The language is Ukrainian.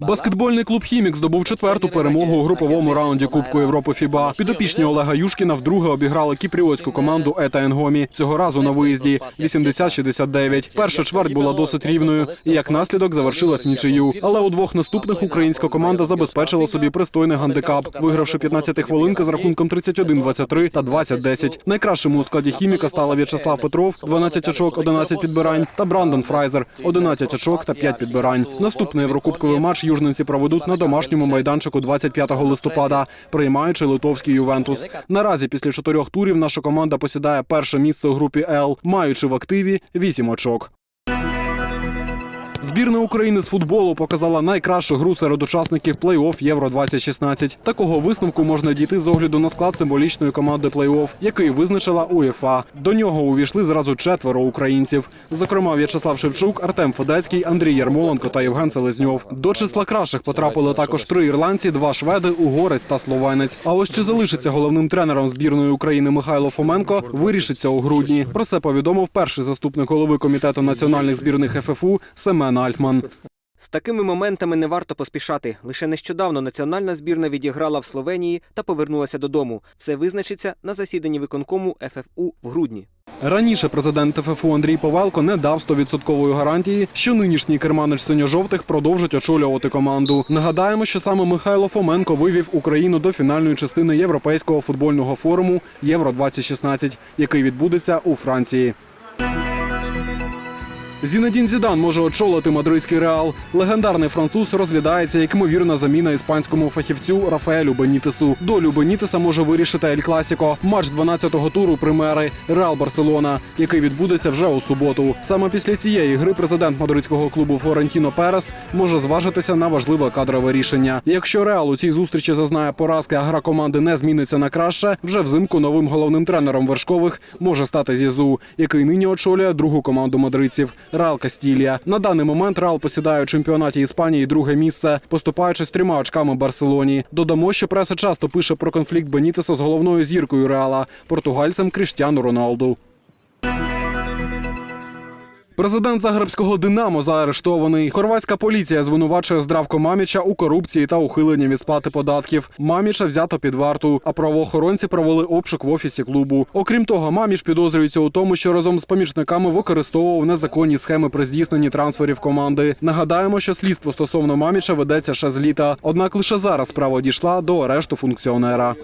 Баскетбольний клуб Хімік здобув четверту перемогу у груповому раунді Кубку Європи ФІБА. Підопічні Олега Юшкіна вдруге обіграли кіпріотську команду Ета Енгомі. Цього разу на виїзді 80-69. Перша чверть була досить рівною і як наслідок завершилась нічию. Але у двох наступних українська команда забезпечила собі пристойний гандикап, вигравши 15 хвилинки з рахунком 31-23 та 20-10. Найкращими у складі хіміка стала В'ячеслав Петров, 12 очок, 11 підбирань, та Брандон Фрайзер, 11 очок та 5 підбирань. Наступний єврокубковий матч южниці проведуть на домашньому майданчику 25 листопада, приймаючи литовський Ювентус. Наразі після чотирьох турів наша команда посідає перше місце у групі Л, маючи в активі вісім очок. Збірна України з футболу показала найкращу гру серед учасників плей-офф Євро 2016 Такого висновку можна дійти з огляду на склад символічної команди плей-офф, який визначила УЄФА. До нього увійшли зразу четверо українців. Зокрема, В'ячеслав Шевчук, Артем Федецький, Андрій Ярмоленко та Євген Селезньов. До числа кращих потрапили також три ірландці, два шведи, угорець та словенець. А ось чи залишиться головним тренером збірної України Михайло Фоменко, вирішиться у грудні. Про це повідомив перший заступник голови комітету національних збірних ФФУ Семен Альтман. З такими моментами не варто поспішати. Лише нещодавно національна збірна відіграла в Словенії та повернулася додому. Все визначиться на засіданні виконкому ФФУ в грудні. Раніше президент ТФФУ Андрій Повалко не дав 100% гарантії, що нинішній керманич синьо-жовтих продовжить очолювати команду. Нагадаємо, що саме Михайло Фоменко вивів Україну до фінальної частини європейського футбольного форуму Євро 2016 який відбудеться у Франції. Зінедін Зідан може очолити мадридський реал. Легендарний француз розглядається як ймовірна заміна іспанському фахівцю Рафаелю Бенітесу. Долю Бенітеса може вирішити Ель Класіко. Матч 12-го туру примери Реал Барселона, який відбудеться вже у суботу. Саме після цієї гри президент мадридського клубу Флорентіно Перес може зважитися на важливе кадрове рішення. Якщо Реал у цій зустрічі зазнає поразки, а гра команди не зміниться на краще, вже взимку новим головним тренером вершкових може стати Зізу, який нині очолює другу команду мадридців. Реал Кастілія. На даний момент Реал посідає у чемпіонаті Іспанії друге місце, поступаючи з трьома очками Барселоні. Додамо, що преса часто пише про конфлікт Бенітеса з головною зіркою Реала португальцем Кріштіану Роналду. Президент Загребського Динамо заарештований. Хорватська поліція звинувачує Здравко Маміча у корупції та ухиленні від сплати податків. Маміча взято під варту, а правоохоронці провели обшук в офісі клубу. Окрім того, Маміч підозрюється у тому, що разом з помічниками використовував незаконні схеми при здійсненні трансферів команди. Нагадаємо, що слідство стосовно Маміча ведеться ще з літа. Однак лише зараз справа дійшла до арешту функціонера.